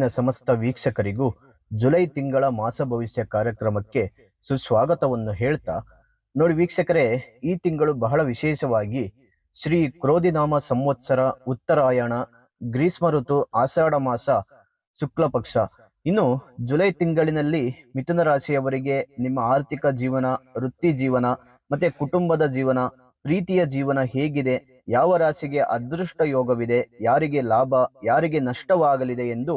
ನಾಡಿನ ಸಮಸ್ತ ವೀಕ್ಷಕರಿಗೂ ಜುಲೈ ತಿಂಗಳ ಮಾಸ ಭವಿಷ್ಯ ಕಾರ್ಯಕ್ರಮಕ್ಕೆ ಸುಸ್ವಾಗತವನ್ನು ಹೇಳ್ತಾ, ನೋಡಿ ವೀಕ್ಷಕರೇ, ಈ ತಿಂಗಳು ಬಹಳ ವಿಶೇಷವಾಗಿ ಶ್ರೀ ಕ್ರೋಧಿನಾಮ ಸಂವತ್ಸರ, ಉತ್ತರಾಯಣ, ಗ್ರೀಷ್ಮ ಋತು, ಆಷಾಢ ಮಾಸ, ಶುಕ್ಲ ಪಕ್ಷ. ಇನ್ನು ಜುಲೈ ತಿಂಗಳಿನಲ್ಲಿ ಮಿಥುನ ರಾಶಿಯವರಿಗೆ ನಿಮ್ಮ ಆರ್ಥಿಕ ಜೀವನ, ವೃತ್ತಿ ಜೀವನ, ಮತ್ತೆ ಕುಟುಂಬದ ಜೀವನ, ಪ್ರೀತಿಯ ಜೀವನ ಹೇಗಿದೆ, ಯಾವ ರಾಶಿಗೆ ಅದೃಷ್ಟ ಯೋಗವಿದೆ, ಯಾರಿಗೆ ಲಾಭ, ಯಾರಿಗೆ ನಷ್ಟವಾಗಲಿದೆ ಎಂದು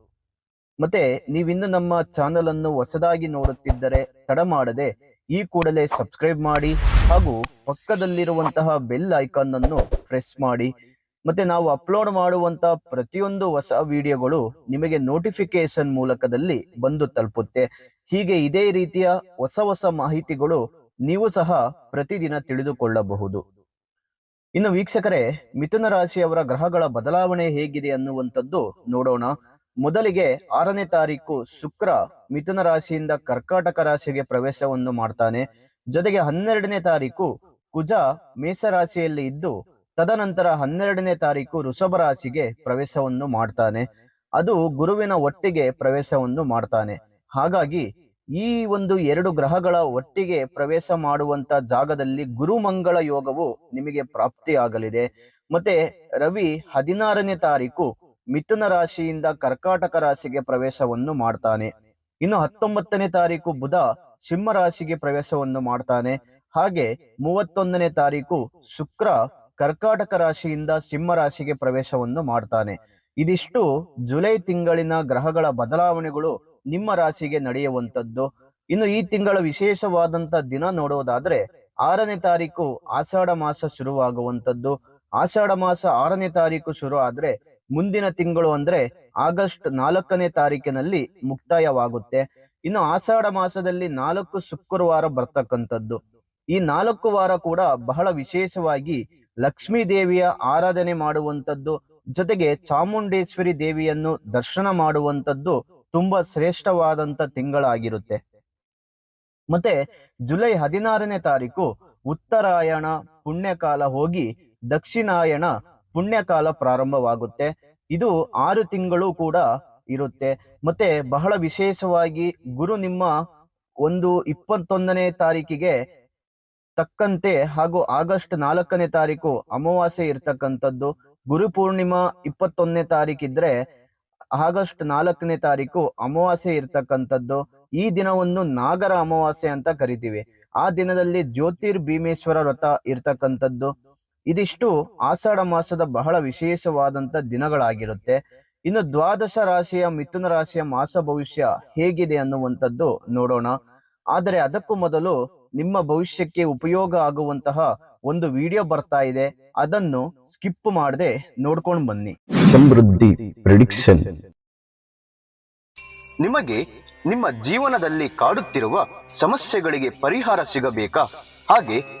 ಮತ್ತೆ ನೀವಿನ್ನು ನಮ್ಮ ಚಾನೆಲ್ ಅನ್ನು ಹೊಸದಾಗಿ ನೋಡುತ್ತಿದ್ದರೆ ತಡ ಮಾಡದೆ ಈ ಕೂಡಲೇ ಸಬ್ಸ್ಕ್ರೈಬ್ ಮಾಡಿ ಹಾಗೂ ಪಕ್ಕದಲ್ಲಿರುವಂತಹ ಬೆಲ್ ಐಕಾನ್ ಅನ್ನು ಪ್ರೆಸ್ ಮಾಡಿ. ಮತ್ತೆ ನಾವು ಅಪ್ಲೋಡ್ ಮಾಡುವಂತಹ ಪ್ರತಿಯೊಂದು ಹೊಸ ವಿಡಿಯೋಗಳು ನಿಮಗೆ ನೋಟಿಫಿಕೇಶನ್ ಮೂಲಕದಲ್ಲಿ ಬಂದು ತಲುಪುತ್ತೆ. ಹೀಗೆ ಇದೇ ರೀತಿಯ ಹೊಸ ಹೊಸ ಮಾಹಿತಿಗಳು ನೀವು ಸಹ ಪ್ರತಿದಿನ ತಿಳಿದುಕೊಳ್ಳಬಹುದು. ಇನ್ನು ವೀಕ್ಷಕರೇ, ಮಿಥುನ ರಾಶಿಯವರ ಗ್ರಹಗಳ ಬದಲಾವಣೆ ಹೇಗಿದೆ ಅನ್ನುವಂಥದ್ದು ನೋಡೋಣ. ಮೊದಲಿಗೆ ಆರನೇ ತಾರೀಕು ಶುಕ್ರ ಮಿಥುನ ರಾಶಿಯಿಂದ ಕರ್ಕಾಟಕ ರಾಶಿಗೆ ಪ್ರವೇಶವನ್ನು ಮಾಡ್ತಾನೆ. ಜೊತೆಗೆ ಹನ್ನೆರಡನೇ ತಾರೀಕು ಕುಜ ಮೇಷ ರಾಶಿಯಲ್ಲಿ ಇದ್ದು, ತದನಂತರ ಹನ್ನೆರಡನೇ ತಾರೀಕು ಋಷಭ ರಾಶಿಗೆ ಪ್ರವೇಶವನ್ನು ಮಾಡ್ತಾನೆ. ಅದು ಗುರುವಿನ ಒಟ್ಟಿಗೆ ಪ್ರವೇಶವನ್ನು ಮಾಡ್ತಾನೆ. ಹಾಗಾಗಿ ಈ ಒಂದು ಎರಡು ಗ್ರಹಗಳ ಒಟ್ಟಿಗೆ ಪ್ರವೇಶ ಮಾಡುವಂತ ಜಾಗದಲ್ಲಿ ಗುರುಮಂಗಳ ಯೋಗವು ನಿಮಗೆ ಪ್ರಾಪ್ತಿಯಾಗಲಿದೆ. ಮತ್ತೆ ರವಿ ಹದಿನಾರನೇ ತಾರೀಕು ಮಿಥುನ ರಾಶಿಯಿಂದ ಕರ್ಕಾಟಕ ರಾಶಿಗೆ ಪ್ರವೇಶವನ್ನು ಮಾಡ್ತಾನೆ. ಇನ್ನು ಹತ್ತೊಂಬತ್ತನೇ ತಾರೀಕು ಬುಧ ಸಿಂಹ ರಾಶಿಗೆ ಪ್ರವೇಶವನ್ನು ಮಾಡ್ತಾನೆ. ಹಾಗೆ ಮೂವತ್ತೊಂದನೇ ತಾರೀಕು ಶುಕ್ರ ಕರ್ಕಾಟಕ ರಾಶಿಯಿಂದ ಸಿಂಹ ರಾಶಿಗೆ ಪ್ರವೇಶವನ್ನು ಮಾಡ್ತಾನೆ. ಇದಿಷ್ಟು ಜುಲೈ ತಿಂಗಳಿನ ಗ್ರಹಗಳ ಬದಲಾವಣೆಗಳು ನಿಮ್ಮ ರಾಶಿಗೆ ನಡೆಯುವಂತದ್ದು ಇನ್ನು ಈ ತಿಂಗಳ ವಿಶೇಷವಾದಂತ ದಿನ ನೋಡುವುದಾದ್ರೆ ಆರನೇ ತಾರೀಕು ಆಷಾಢ ಮಾಸ ಶುರುವಾಗುವಂತದ್ದು ಆಷಾಢ ಮಾಸ ಆರನೇ ತಾರೀಕು ಶುರು ಆದ್ರೆ ಮುಂದಿನ ತಿಂಗಳು ಅಂದ್ರೆ ಆಗಸ್ಟ್ ನಾಲ್ಕನೇ ತಾರೀಕಿನಲ್ಲಿ ಮುಕ್ತಾಯವಾಗುತ್ತೆ. ಇನ್ನು ಆಷಾಢ ಮಾಸದಲ್ಲಿ ನಾಲ್ಕು ಶುಕ್ರವಾರ ಬರ್ತಕ್ಕಂಥದ್ದು. ಈ ನಾಲ್ಕು ವಾರ ಕೂಡ ಬಹಳ ವಿಶೇಷವಾಗಿ ಲಕ್ಷ್ಮೀ ದೇವಿಯ ಆರಾಧನೆ ಮಾಡುವಂತದ್ದು ಜೊತೆಗೆ ಚಾಮುಂಡೇಶ್ವರಿ ದೇವಿಯನ್ನು ದರ್ಶನ ಮಾಡುವಂತದ್ದು ತುಂಬಾ ಶ್ರೇಷ್ಠವಾದಂತ ತಿಂಗಳಾಗಿರುತ್ತೆ. ಮತ್ತೆ ಜುಲೈ ಹದಿನಾರನೇ ತಾರೀಕು ಉತ್ತರಾಯಣ, ಪುಣ್ಯಕಾಲ ಹೋಗಿ ದಕ್ಷಿಣಾಯಣ ಪುಣ್ಯಕಾಲ ಪ್ರಾರಂಭವಾಗುತ್ತೆ. ಇದು ಆರು ತಿಂಗಳು ಕೂಡ ಇರುತ್ತೆ. ಮತ್ತೆ ಬಹಳ ವಿಶೇಷವಾಗಿ ಗುರು ನಿಮ್ಮ ಒಂದು ಇಪ್ಪತ್ತೊಂದನೇ ತಾರೀಕಿಗೆ ತಕ್ಕಂತೆ ಹಾಗೂ ಆಗಸ್ಟ್ ನಾಲ್ಕನೇ ತಾರೀಕು ಅಮಾವಾಸ್ಯೆ ಇರ್ತಕ್ಕಂಥದ್ದು. ಗುರು ಪೂರ್ಣಿಮಾ ಇಪ್ಪತ್ತೊಂದನೇ ತಾರೀಕಿದ್ರೆ ಆಗಸ್ಟ್ ನಾಲ್ಕನೇ ತಾರೀಕು ಅಮಾವಾಸ್ಯೆ ಇರ್ತಕ್ಕಂಥದ್ದು. ಈ ದಿನವನ್ನು ನಾಗರ ಅಮಾವಾಸ್ಯೆ ಅಂತ ಕರಿತೀವಿ. ಆ ದಿನದಲ್ಲಿ ಜ್ಯೋತಿರ್ ಭೀಮೇಶ್ವರ ವ್ರತ ಇರ್ತಕ್ಕಂಥದ್ದು. ಇದಿಷ್ಟು ಆಷಾಢ ಮಾಸದ ಬಹಳ ವಿಶೇಷವಾದಂತ ದಿನಗಳಾಗಿರುತ್ತೆ. ಇನ್ನು ದ್ವಾದಶ ರಾಶಿಯ ಮಿಥುನ ರಾಶಿಯ ಮಾಸ ಭವಿಷ್ಯ ಹೇಗಿದೆ ಅನ್ನುವಂಥದ್ದು ನೋಡೋಣ. ಆದರೆ ಅದಕ್ಕೂ ಮೊದಲು ನಿಮ್ಮ ಭವಿಷ್ಯಕ್ಕೆ ಉಪಯೋಗ ಆಗುವಂತಹ ಒಂದು ವಿಡಿಯೋ ಬರ್ತಾ ಇದೆ. ಅದನ್ನು ಸ್ಕಿಪ್ ಮಾಡದೆ ನೋಡ್ಕೊಂಡು ಬನ್ನಿ. ಸಮೃದ್ಧಿ ಪ್ರಿಡಿಕ್ಷನ್ ನಿಮಗೆ ನಿಮ್ಮ ಜೀವನದಲ್ಲಿ ಕಾಡುತ್ತಿರುವ ಸಮಸ್ಯೆಗಳಿಗೆ ಪರಿಹಾರ ಸಿಗಬೇಕಾ? ಹಾಗೆ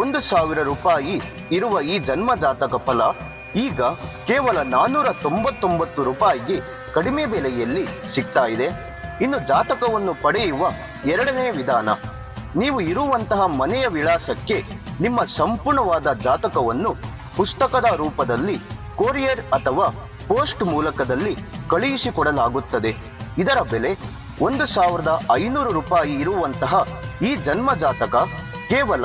ಒಂದು ಸಾವಿರ ರೂಪಾಯಿ ಇರುವ ಈ ಜನ್ಮಜಾತಕ ಫಲ ಈಗ ಕೇವಲ ನಾನ್ನೂರ ತೊಂಬತ್ತೊಂಬತ್ತು ರೂಪಾಯಿಗೆ ಕಡಿಮೆ ಬೆಲೆಯಲ್ಲಿ ಸಿಗ್ತಾ ಇದೆ. ಇನ್ನು ಜಾತಕವನ್ನು ಪಡೆಯುವ ಎರಡನೇ ವಿಧಾನ, ನೀವು ಇರುವಂತಹ ಮನೆಯ ವಿಳಾಸಕ್ಕೆ ನಿಮ್ಮ ಸಂಪೂರ್ಣವಾದ ಜಾತಕವನ್ನು ಪುಸ್ತಕದ ರೂಪದಲ್ಲಿ, ಕೊರಿಯರ್ ಅಥವಾ ಪೋಸ್ಟ್ ಮೂಲಕದಲ್ಲಿ ಕಳುಹಿಸಿಕೊಡಲಾಗುತ್ತದೆ. ಇದರ ಬೆಲೆ ಒಂದು ಸಾವಿರದ ಐನೂರು ರೂಪಾಯಿ ಇರುವಂತಹ ಈ ಜನ್ಮ ಜಾತಕ ಕೇವಲ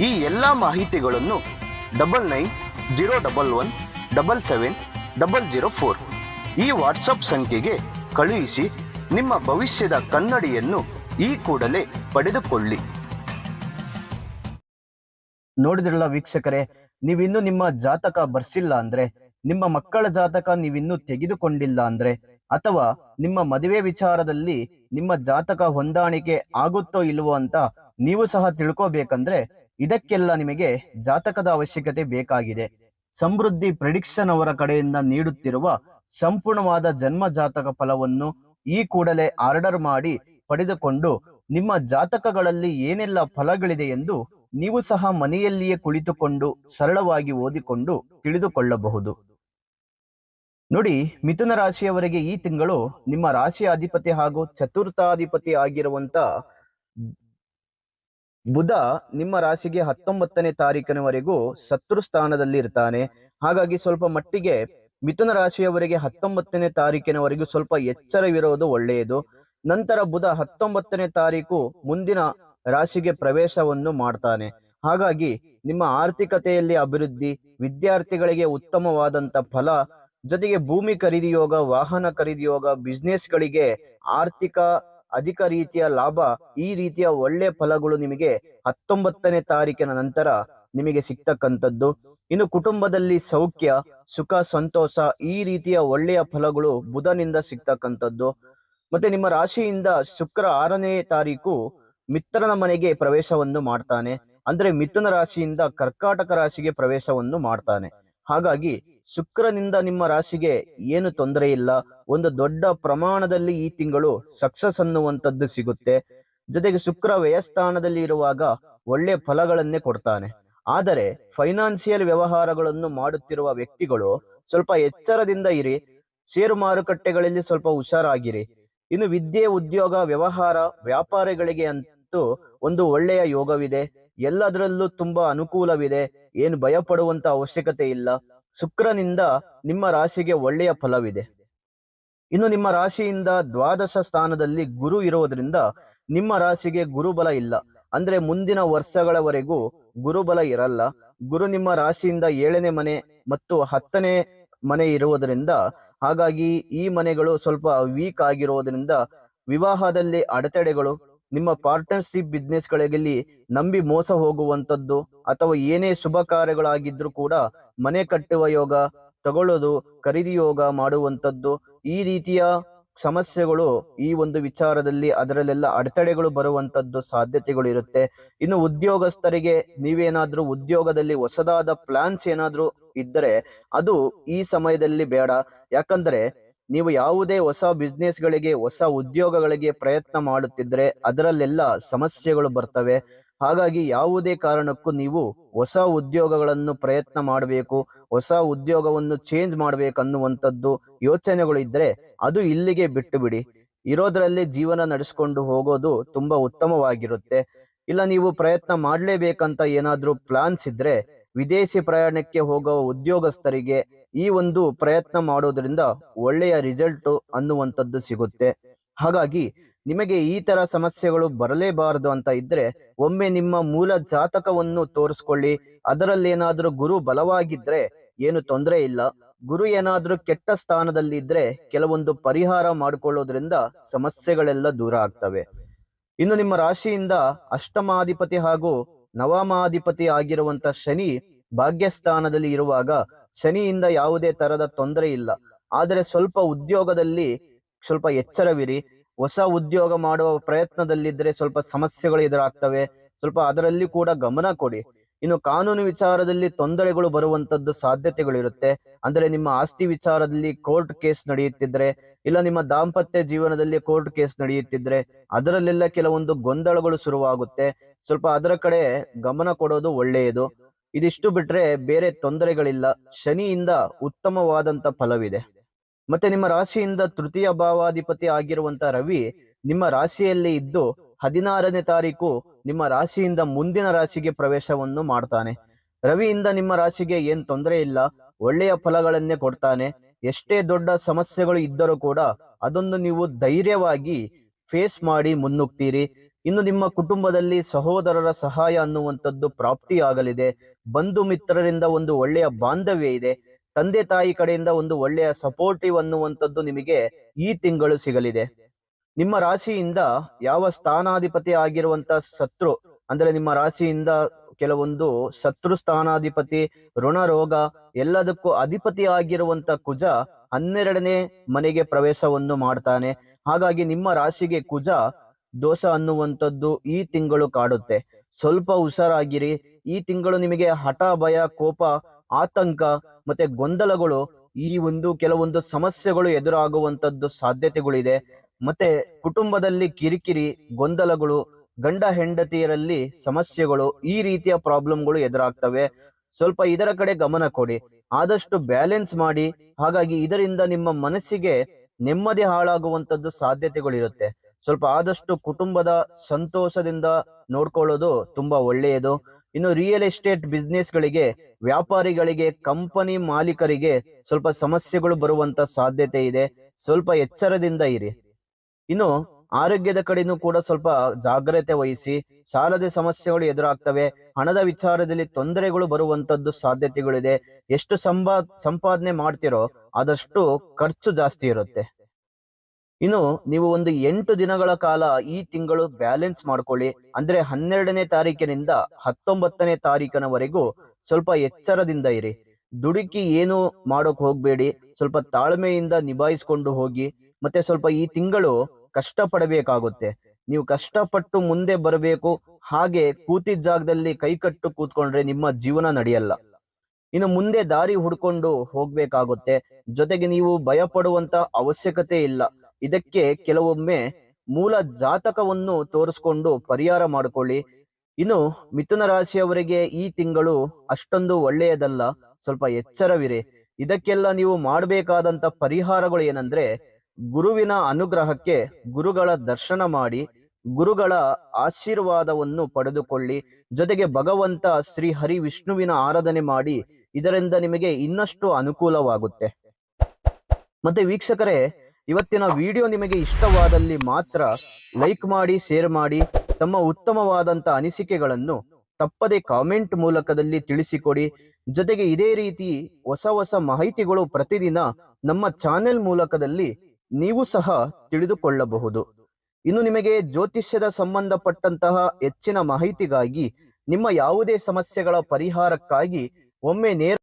ಈ ಎಲ್ಲ ಮಾಹಿತಿಗಳನ್ನು double nine zero double one double seven double zero four ಈ ವಾಟ್ಸಪ್ ಸಂಖ್ಯೆಗೆ ಕಳುಹಿಸಿ ನಿಮ್ಮ ಭವಿಷ್ಯದ ಕನ್ನಡಿಯನ್ನು ಈ ಕೂಡಲೇ ಪಡೆದುಕೊಳ್ಳಿ. ನೋಡಿದ್ರಲ್ಲ ವೀಕ್ಷಕರೇ, ನೀವಿನ್ನು ನಿಮ್ಮ ಜಾತಕ ಬರ್ಸಿಲ್ಲ ಅಂದ್ರೆ, ನಿಮ್ಮ ಮಕ್ಕಳ ಜಾತಕ ನೀವಿನ್ನೂ ತೆಗೆದುಕೊಂಡಿಲ್ಲ ಅಂದ್ರೆ, ಅಥವಾ ನಿಮ್ಮ ಮದುವೆ ವಿಚಾರದಲ್ಲಿ ನಿಮ್ಮ ಜಾತಕ ಹೊಂದಾಣಿಕೆ ಆಗುತ್ತೋ ಇಲ್ವೋ ಅಂತ ನೀವು ಸಹ ತಿಳ್ಕೋಬೇಕಂದ್ರೆ ಇದಕ್ಕೆಲ್ಲ ನಿಮಗೆ ಜಾತಕದ ಅವಶ್ಯಕತೆ ಬೇಕಾಗಿದೆ. ಸಮೃದ್ಧಿ ಪ್ರಿಡಿಕ್ಷನ್ ಅವರ ಕಡೆಯಿಂದ ನೀಡುತ್ತಿರುವ ಸಂಪೂರ್ಣವಾದ ಜನ್ಮ ಜಾತಕ ಫಲವನ್ನು ಈ ಕೂಡಲೇ ಆರ್ಡರ್ ಮಾಡಿ ಪಡೆದುಕೊಂಡು ನಿಮ್ಮ ಜಾತಕಗಳಲ್ಲಿ ಏನೆಲ್ಲ ಫಲಗಳಿದೆ ಎಂದು ನೀವು ಸಹ ಮನೆಯಲ್ಲಿಯೇ ಕುಳಿತುಕೊಂಡು ಸರಳವಾಗಿ ಓದಿಕೊಂಡು ತಿಳಿದುಕೊಳ್ಳಬಹುದು. ನೋಡಿ, ಮಿಥುನ ರಾಶಿಯವರಿಗೆ ಈ ತಿಂಗಳು ನಿಮ್ಮ ರಾಶಿಯ ಅಧಿಪತಿ ಹಾಗೂ ಚತುರ್ಥಾಧಿಪತಿ ಆಗಿರುವಂತ ಬುಧ ನಿಮ್ಮ ರಾಶಿಗೆ ಹತ್ತೊಂಬತ್ತನೇ ತಾರೀಕಿನವರೆಗೂ ಶತ್ರು ಸ್ಥಾನದಲ್ಲಿ ಇರ್ತಾನೆ. ಹಾಗಾಗಿ ಸ್ವಲ್ಪ ಮಟ್ಟಿಗೆ ಮಿಥುನ ರಾಶಿಯವರಿಗೆ ಹತ್ತೊಂಬತ್ತನೇ ತಾರೀಕಿನವರೆಗೂ ಸ್ವಲ್ಪ ಎಚ್ಚರವಿರೋದು ಒಳ್ಳೆಯದು. ನಂತರ ಬುಧ ಹತ್ತೊಂಬತ್ತನೇ ತಾರೀಕು ಮುಂದಿನ ರಾಶಿಗೆ ಪ್ರವೇಶವನ್ನು ಮಾಡ್ತಾನೆ. ಹಾಗಾಗಿ ನಿಮ್ಮ ಆರ್ಥಿಕತೆಯಲ್ಲಿ ಅಭಿವೃದ್ಧಿ, ವಿದ್ಯಾರ್ಥಿಗಳಿಗೆ ಉತ್ತಮವಾದಂತ ಫಲ, ಜೊತೆಗೆ ಭೂಮಿ ಖರೀದಿ ಯೋಗ, ವಾಹನ ಖರೀದಿ ಯೋಗ ಬಿಸ್ನೆಸ್ ಗಳಿಗೆ ಆರ್ಥಿಕ ಅಧಿಕ ರೀತಿಯ ಲಾಭ, ಈ ರೀತಿಯ ಒಳ್ಳೆ ಫಲಗಳು ನಿಮಗೆ ಹತ್ತೊಂಬತ್ತನೇ ತಾರೀಕಿನ ನಂತರ ನಿಮಗೆ ಸಿಗ್ತಕ್ಕಂಥದ್ದು. ಇನ್ನು ಕುಟುಂಬದಲ್ಲಿ ಸೌಖ್ಯ, ಸುಖ, ಸಂತೋಷ, ಈ ರೀತಿಯ ಒಳ್ಳೆಯ ಫಲಗಳು ಬುಧನಿಂದ ಸಿಗ್ತಕ್ಕಂಥದ್ದು. ಮತ್ತೆ ನಿಮ್ಮ ರಾಶಿಯಿಂದ ಶುಕ್ರ ಆರನೇ ತಾರೀಕು ಮಿತ್ರನ ಮನೆಗೆ ಪ್ರವೇಶವನ್ನು ಮಾಡ್ತಾನೆ. ಅಂದ್ರೆ ಮಿಥುನ ರಾಶಿಯಿಂದ ಕರ್ಕಾಟಕ ರಾಶಿಗೆ ಪ್ರವೇಶವನ್ನು ಮಾಡ್ತಾನೆ. ಹಾಗಾಗಿ ಶುಕ್ರನಿಂದ ನಿಮ್ಮ ರಾಶಿಗೆ ಏನು ತೊಂದರೆ ಇಲ್ಲ. ಒಂದು ದೊಡ್ಡ ಪ್ರಮಾಣದಲ್ಲಿ ಈ ತಿಂಗಳು ಸಕ್ಸಸ್ ಅನ್ನುವಂಥದ್ದು ಸಿಗುತ್ತೆ. ಜೊತೆಗೆ ಶುಕ್ರ ವ್ಯಯಸ್ಥಾನದಲ್ಲಿ ಇರುವಾಗ ಒಳ್ಳೆ ಫಲಗಳನ್ನೇ ಕೊಡ್ತಾನೆ. ಆದರೆ ಫೈನಾನ್ಸಿಯಲ್ ವ್ಯವಹಾರಗಳನ್ನು ಮಾಡುತ್ತಿರುವ ವ್ಯಕ್ತಿಗಳು ಸ್ವಲ್ಪ ಎಚ್ಚರದಿಂದ ಇರಿ. ಷೇರು ಮಾರುಕಟ್ಟೆಗಳಲ್ಲಿ ಸ್ವಲ್ಪ ಹುಷಾರಾಗಿರಿ. ಇನ್ನು ವಿದ್ಯೆ, ಉದ್ಯೋಗ, ವ್ಯವಹಾರ, ವ್ಯಾಪಾರಿಗಳಿಗೆ ಅಂತೂ ಒಂದು ಒಳ್ಳೆಯ ಯೋಗವಿದೆ. ಎಲ್ಲದರಲ್ಲೂ ತುಂಬಾ ಅನುಕೂಲವಿದೆ. ಏನು ಭಯಪಡುವಂತ ಅವಶ್ಯಕತೆ ಇಲ್ಲ. ಶುಕ್ರನಿಂದ ನಿಮ್ಮ ರಾಶಿಗೆ ಒಳ್ಳೆಯ ಫಲವಿದೆ. ಇನ್ನು ನಿಮ್ಮ ರಾಶಿಯಿಂದ ದ್ವಾದಶ ಸ್ಥಾನದಲ್ಲಿ ಗುರು ಇರುವುದರಿಂದ ನಿಮ್ಮ ರಾಶಿಗೆ ಗುರುಬಲ ಇಲ್ಲ. ಅಂದ್ರೆ ಮುಂದಿನ ವರ್ಷಗಳವರೆಗೂ ಗುರುಬಲ ಇರಲ್ಲ. ಗುರು ನಿಮ್ಮ ರಾಶಿಯಿಂದ ಏಳನೇ ಮನೆ ಮತ್ತು ಹತ್ತನೇ ಮನೆ ಇರುವುದರಿಂದ, ಹಾಗಾಗಿ ಈ ಮನೆಗಳು ಸ್ವಲ್ಪ ವೀಕ್ ಆಗಿರುವುದರಿಂದ ವಿವಾಹದಲ್ಲಿ ಅಡೆತಡೆಗಳು ನಿಮ್ಮ ಪಾರ್ಟ್ನರ್ಶಿಪ್ ಬಿಸ್ನೆಸ್ಗಳಲ್ಲಿ ನಂಬಿ ಮೋಸ ಹೋಗುವಂತದ್ದು ಅಥವಾ ಏನೇ ಶುಭ ಕಾರ್ಯಗಳಾಗಿದ್ರು ಕೂಡ ಮನೆ ಕಟ್ಟುವ ಯೋಗ, ತಗೊಳ್ಳೋದು, ಖರೀದಿ ಯೋಗ ಮಾಡುವಂತದ್ದು ಈ ರೀತಿಯ ಸಮಸ್ಯೆಗಳು ಈ ಒಂದು ವಿಚಾರದಲ್ಲಿ ಅದರಲ್ಲೆಲ್ಲ ಅಡೆತಡೆಗಳು ಬರುವಂತದ್ದು ಸಾಧ್ಯತೆಗಳು ಇರುತ್ತೆ. ಇನ್ನು ಉದ್ಯೋಗಸ್ಥರಿಗೆ ನೀವೇನಾದ್ರೂ ಉದ್ಯೋಗದಲ್ಲಿ ಹೊಸದಾದ ಪ್ಲಾನ್ಸ್ ಏನಾದ್ರೂ ಇದ್ದರೆ ಅದು ಈ ಸಮಯದಲ್ಲಿ ಬೇಡ. ಯಾಕಂದ್ರೆ ನೀವು ಯಾವುದೇ ಹೊಸ ಬಿಸ್ನೆಸ್ಗಳಿಗೆ ಹೊಸ ಉದ್ಯೋಗಗಳಿಗೆ ಪ್ರಯತ್ನ ಮಾಡುತ್ತಿದ್ರೆ ಅದರಲ್ಲೆಲ್ಲ ಸಮಸ್ಯೆಗಳು ಬರ್ತವೆ. ಹಾಗಾಗಿ ಯಾವುದೇ ಕಾರಣಕ್ಕೂ ನೀವು ಹೊಸ ಉದ್ಯೋಗಗಳನ್ನು ಪ್ರಯತ್ನ ಮಾಡಬೇಕು, ಹೊಸ ಉದ್ಯೋಗವನ್ನು ಚೇಂಜ್ ಮಾಡ್ಬೇಕನ್ನುವಂಥದ್ದು ಯೋಚನೆಗಳು ಇದ್ರೆ ಅದು ಇಲ್ಲಿಗೆ ಬಿಟ್ಟು ಬಿಡಿ ಇರೋದ್ರಲ್ಲಿ ಜೀವನ ನಡೆಸ್ಕೊಂಡು ಹೋಗೋದು ತುಂಬಾ ಉತ್ತಮವಾಗಿರುತ್ತೆ. ಇಲ್ಲ ನೀವು ಪ್ರಯತ್ನ ಮಾಡಲೇಬೇಕಂತ ಏನಾದ್ರೂ ಪ್ಲಾನ್ಸ್ ಇದ್ರೆ ವಿದೇಶಿ ಪ್ರಯಾಣಕ್ಕೆ ಹೋಗುವ ಉದ್ಯೋಗಸ್ಥರಿಗೆ ಈ ಒಂದು ಪ್ರಯತ್ನ ಮಾಡೋದ್ರಿಂದ ಒಳ್ಳೆಯ ರಿಸಲ್ಟ್ ಅನ್ನುವಂಥದ್ದು ಸಿಗುತ್ತೆ. ಹಾಗಾಗಿ ನಿಮಗೆ ಈ ತರ ಸಮಸ್ಯೆಗಳು ಬರಲೇಬಾರದು ಅಂತ ಇದ್ರೆ ಒಮ್ಮೆ ನಿಮ್ಮ ಮೂಲ ಜಾತಕವನ್ನು ತೋರಿಸ್ಕೊಳ್ಳಿ. ಅದರಲ್ಲೇನಾದ್ರೂ ಗುರು ಬಲವಾಗಿದ್ರೆ ಏನು ತೊಂದರೆ ಇಲ್ಲ. ಗುರು ಏನಾದ್ರೂ ಕೆಟ್ಟ ಸ್ಥಾನದಲ್ಲಿ ಇದ್ರೆ ಕೆಲವೊಂದು ಪರಿಹಾರ ಮಾಡಿಕೊಳ್ಳೋದ್ರಿಂದ ಸಮಸ್ಯೆಗಳೆಲ್ಲ ದೂರ ಆಗ್ತವೆ. ಇನ್ನು ನಿಮ್ಮ ರಾಶಿಯಿಂದ ಅಷ್ಟಮಾಧಿಪತಿ ಹಾಗೂ ನವಮಾಧಿಪತಿ ಆಗಿರುವಂತ ಶನಿ ಭಾಗ್ಯಸ್ಥಾನದಲ್ಲಿ ಇರುವಾಗ ಶನಿಯಿಂದ ಯಾವುದೇ ತರದ ತೊಂದರೆ ಇಲ್ಲ. ಆದರೆ ಸ್ವಲ್ಪ ಉದ್ಯೋಗದಲ್ಲಿ ಸ್ವಲ್ಪ ಎಚ್ಚರವಿರಿ. ಹೊಸ ಉದ್ಯೋಗ ಮಾಡುವ ಪ್ರಯತ್ನದಲ್ಲಿದ್ರೆ ಸ್ವಲ್ಪ ಸಮಸ್ಯೆಗಳು ಎದುರಾಗ್ತವೆ. ಸ್ವಲ್ಪ ಅದರಲ್ಲಿ ಕೂಡ ಗಮನ ಕೊಡಿ. ಇನ್ನು ಕಾನೂನು ವಿಚಾರದಲ್ಲಿ ತೊಂದರೆಗಳು ಬರುವಂತದ್ದು ಸಾಧ್ಯತೆಗಳಿರುತ್ತೆ. ಅಂದ್ರೆ ನಿಮ್ಮ ಆಸ್ತಿ ವಿಚಾರದಲ್ಲಿ ಕೋರ್ಟ್ ಕೇಸ್ ನಡೆಯುತ್ತಿದ್ರೆ, ಇಲ್ಲ ನಿಮ್ಮ ದಾಂಪತ್ಯ ಜೀವನದಲ್ಲಿ ಕೋರ್ಟ್ ಕೇಸ್ ನಡೆಯುತ್ತಿದ್ರೆ, ಅದರಲ್ಲೆಲ್ಲ ಕೆಲವೊಂದು ಗೊಂದಲಗಳು ಶುರುವಾಗುತ್ತೆ. ಸ್ವಲ್ಪ ಅದರ ಕಡೆ ಗಮನ ಕೊಡೋದು ಒಳ್ಳೆಯದು. ಇದಿಷ್ಟು ಬಿಟ್ರೆ ಬೇರೆ ತೊಂದರೆಗಳಿಲ್ಲ. ಶನಿಯಿಂದ ಉತ್ತಮವಾದಂತ ಫಲವಿದೆ. ಮತ್ತೆ ನಿಮ್ಮ ರಾಶಿಯಿಂದ ತೃತೀಯ ಭಾವಾಧಿಪತಿ ಆಗಿರುವಂತ ರವಿ ನಿಮ್ಮ ರಾಶಿಯಲ್ಲಿ ಇದ್ದು ಹದಿನಾರನೇ ತಾರೀಕು ನಿಮ್ಮ ರಾಶಿಯಿಂದ ಮುಂದಿನ ರಾಶಿಗೆ ಪ್ರವೇಶವನ್ನು ಮಾಡ್ತಾನೆ. ರವಿಯಿಂದ ನಿಮ್ಮ ರಾಶಿಗೆ ಏನ್ ತೊಂದರೆ ಇಲ್ಲ. ಒಳ್ಳೆಯ ಫಲಗಳನ್ನೇ ಕೊಡ್ತಾನೆ. ಎಷ್ಟೇ ದೊಡ್ಡ ಸಮಸ್ಯೆಗಳು ಇದ್ದರೂ ಕೂಡ ಅದೊಂದು ನೀವು ಧೈರ್ಯವಾಗಿ ಫೇಸ್ ಮಾಡಿ ಮುನ್ನುಗ್ತೀರಿ. ಇನ್ನು ನಿಮ್ಮ ಕುಟುಂಬದಲ್ಲಿ ಸಹೋದರರ ಸಹಾಯ ಅನ್ನುವಂಥದ್ದು ಪ್ರಾಪ್ತಿಯಾಗಲಿದೆ. ಬಂಧು ಮಿತ್ರರಿಂದ ಒಂದು ಒಳ್ಳೆಯ ಬಾಂಧವ್ಯ ಇದೆ. ತಂದೆ ತಾಯಿ ಕಡೆಯಿಂದ ಒಂದು ಒಳ್ಳೆಯ ಸಪೋರ್ಟಿವ್ ಅನ್ನುವಂಥದ್ದು ನಿಮಗೆ ಈ ತಿಂಗಳು ಸಿಗಲಿದೆ. ನಿಮ್ಮ ರಾಶಿಯಿಂದ ಯಾವ ಸ್ಥಾನಾಧಿಪತಿ ಆಗಿರುವಂತ ಶತ್ರು, ಅಂದ್ರೆ ನಿಮ್ಮ ರಾಶಿಯಿಂದ ಕೆಲವೊಂದು ಶತ್ರು ಸ್ಥಾನಾಧಿಪತಿ ಋಣ ರೋಗ ಎಲ್ಲದಕ್ಕೂ ಅಧಿಪತಿ ಆಗಿರುವಂತ ಕುಜ ಹನ್ನೆರಡನೇ ಮನೆಗೆ ಪ್ರವೇಶವನ್ನು ಮಾಡ್ತಾನೆ. ಹಾಗಾಗಿ ನಿಮ್ಮ ರಾಶಿಗೆ ಕುಜ ದೋಷ ಅನ್ನುವಂಥದ್ದು ಈ ತಿಂಗಳು ಕಾಡುತ್ತೆ. ಸ್ವಲ್ಪ ಹುಷಾರಾಗಿರಿ. ಈ ತಿಂಗಳು ನಿಮಗೆ ಹಠ, ಭಯ, ಕೋಪ, ಆತಂಕ ಮತ್ತೆ ಗೊಂದಲಗಳು ಈ ಒಂದು ಕೆಲವೊಂದು ಸಮಸ್ಯೆಗಳು ಎದುರಾಗುವಂತದ್ದು ಸಾಧ್ಯತೆಗಳಿದೆ. ಮತ್ತೆ ಕುಟುಂಬದಲ್ಲಿ ಕಿರಿಕಿರಿ, ಗೊಂದಲಗಳು, ಗಂಡ ಹೆಂಡತಿಯರಲ್ಲಿ ಸಮಸ್ಯೆಗಳು ಈ ರೀತಿಯ ಪ್ರಾಬ್ಲಮ್ಗಳು ಎದುರಾಗ್ತವೆ. ಸ್ವಲ್ಪ ಇದರ ಕಡೆ ಗಮನ ಕೊಡಿ. ಆದಷ್ಟು ಬ್ಯಾಲೆನ್ಸ್ ಮಾಡಿ. ಹಾಗಾಗಿ ಇದರಿಂದ ನಿಮ್ಮ ಮನಸ್ಸಿಗೆ ನೆಮ್ಮದಿ ಹಾಳಾಗುವಂತದ್ದು ಸಾಧ್ಯತೆಗಳಿರುತ್ತೆ. ಸ್ವಲ್ಪ ಆದಷ್ಟು ಕುಟುಂಬದ ಸಂತೋಷದಿಂದ ನೋಡ್ಕೊಳ್ಳೋದು ತುಂಬಾ ಒಳ್ಳೆಯದು. ಇನ್ನು ರಿಯಲ್ ಎಸ್ಟೇಟ್ ಬಿಸ್ನೆಸ್ ಗಳಿಗೆ, ವ್ಯಾಪಾರಿಗಳಿಗೆ ಕಂಪನಿ ಮಾಲೀಕರಿಗೆ ಸ್ವಲ್ಪ ಸಮಸ್ಯೆಗಳು ಬರುವಂತ ಸಾಧ್ಯತೆ ಇದೆ. ಸ್ವಲ್ಪ ಎಚ್ಚರದಿಂದ ಇರಿ. ಇನ್ನು ಆರೋಗ್ಯದ ಕಡೆನೂ ಕೂಡ ಸ್ವಲ್ಪ ಜಾಗ್ರತೆ ವಹಿಸಿ. ಸಾಲದ ಸಮಸ್ಯೆಗಳು ಎದುರಾಗ್ತವೆ. ಹಣದ ವಿಚಾರದಲ್ಲಿ ತೊಂದರೆಗಳು ಬರುವಂತದ್ದು ಸಾಧ್ಯತೆಗಳಿದೆ. ಎಷ್ಟು ಸಂಪಾ ಸಂಪಾದನೆ ಮಾಡ್ತಿರೋ ಆದಷ್ಟು ಖರ್ಚು ಜಾಸ್ತಿ ಇರುತ್ತೆ. ಇನ್ನು ನೀವು ಒಂದು ಎಂಟು ದಿನಗಳ ಕಾಲ ಈ ತಿಂಗಳು ಬ್ಯಾಲೆನ್ಸ್ ಮಾಡ್ಕೊಳ್ಳಿ. ಅಂದ್ರೆ ಹನ್ನೆರಡನೇ ತಾರೀಕಿನಿಂದ ಹತ್ತೊಂಬತ್ತನೇ ತಾರೀಕಿನವರೆಗೂ ಸ್ವಲ್ಪ ಎಚ್ಚರದಿಂದ ಇರಿ. ದುಡುಕಿ ಏನು ಮಾಡೋಕ್ ಹೋಗ್ಬೇಡಿ. ಸ್ವಲ್ಪ ತಾಳ್ಮೆಯಿಂದ ನಿಭಾಯಿಸ್ಕೊಂಡು ಹೋಗಿ. ಮತ್ತೆ ಸ್ವಲ್ಪ ಈ ತಿಂಗಳು ಕಷ್ಟ ಪಡಬೇಕಾಗುತ್ತೆ ನೀವು ಕಷ್ಟಪಟ್ಟು ಮುಂದೆ ಬರಬೇಕು. ಹಾಗೆ ಕೂತಿದ್ದ ಜಾಗದಲ್ಲಿ ಕೈಕಟ್ಟು ಕೂತ್ಕೊಂಡ್ರೆ ನಿಮ್ಮ ಜೀವನ ನಡೆಯಲ್ಲ. ಇನ್ನು ಮುಂದೆ ದಾರಿ ಹುಡ್ಕೊಂಡು ಹೋಗ್ಬೇಕಾಗುತ್ತೆ. ಜೊತೆಗೆ ನೀವು ಭಯ ಪಡುವಂತ ಅವಶ್ಯಕತೆ ಇಲ್ಲ. ಇದಕ್ಕೆ ಕೆಲವೊಮ್ಮೆ ಮೂಲ ಜಾತಕವನ್ನು ತೋರಿಸ್ಕೊಂಡು ಪರಿಹಾರ ಮಾಡಿಕೊಳ್ಳಿ. ಇನ್ನು ಮಿಥುನ ರಾಶಿಯವರಿಗೆ ಈ ತಿಂಗಳು ಅಷ್ಟೊಂದು ಒಳ್ಳೆಯದಲ್ಲ, ಸ್ವಲ್ಪ ಎಚ್ಚರವಿರಿ. ಇದಕ್ಕೆಲ್ಲ ನೀವು ಮಾಡಬೇಕಾದಂತ ಪರಿಹಾರಗಳು ಏನಂದ್ರೆ, ಗುರುವಿನ ಅನುಗ್ರಹಕ್ಕೆ ಗುರುಗಳ ದರ್ಶನ ಮಾಡಿ, ಗುರುಗಳ ಆಶೀರ್ವಾದವನ್ನು ಪಡೆದುಕೊಳ್ಳಿ. ಜೊತೆಗೆ ಭಗವಂತ ಶ್ರೀ ಹರಿ ವಿಷ್ಣುವಿನ ಆರಾಧನೆ ಮಾಡಿ, ಇದರಿಂದ ನಿಮಗೆ ಇನ್ನಷ್ಟು ಅನುಕೂಲವಾಗುತ್ತೆ. ಮತ್ತೆ ವೀಕ್ಷಕರೇ ಇವತ್ತಿನ ವಿಡಿಯೋ ನಿಮಗೆ ಇಷ್ಟವಾದಲ್ಲಿ ಮಾತ್ರ ಲೈಕ್ ಮಾಡಿ ಶೇರ್ ಮಾಡಿ, ತಮ್ಮ ಉತ್ತಮವಾದಂತ ಅನಿಸಿಕೆಗಳನ್ನು ತಪ್ಪದೆ ಕಾಮೆಂಟ್ ಮೂಲಕದಲ್ಲಿ ತಿಳಿಸಿಕೊಡಿ. ಜೊತೆಗೆ ಇದೇ ರೀತಿ ಹೊಸ ಹೊಸ ಮಾಹಿತಿಗಳು ಪ್ರತಿದಿನ ನಮ್ಮ ಚಾನೆಲ್ ಮೂಲಕದಲ್ಲಿ ನೀವು ಸಹ ತಿಳಿದುಕೊಳ್ಳಬಹುದು. ಇನ್ನು ನಿಮಗೆ ಜ್ಯೋತಿಷ್ಯದ ಸಂಬಂಧಪಟ್ಟಂತಹ ಹೆಚ್ಚಿನ ಮಾಹಿತಿಗಾಗಿ, ನಿಮ್ಮ ಯಾವುದೇ ಸಮಸ್ಯೆಗಳ ಪರಿಹಾರಕ್ಕಾಗಿ ಒಮ್ಮೆ ನೇರ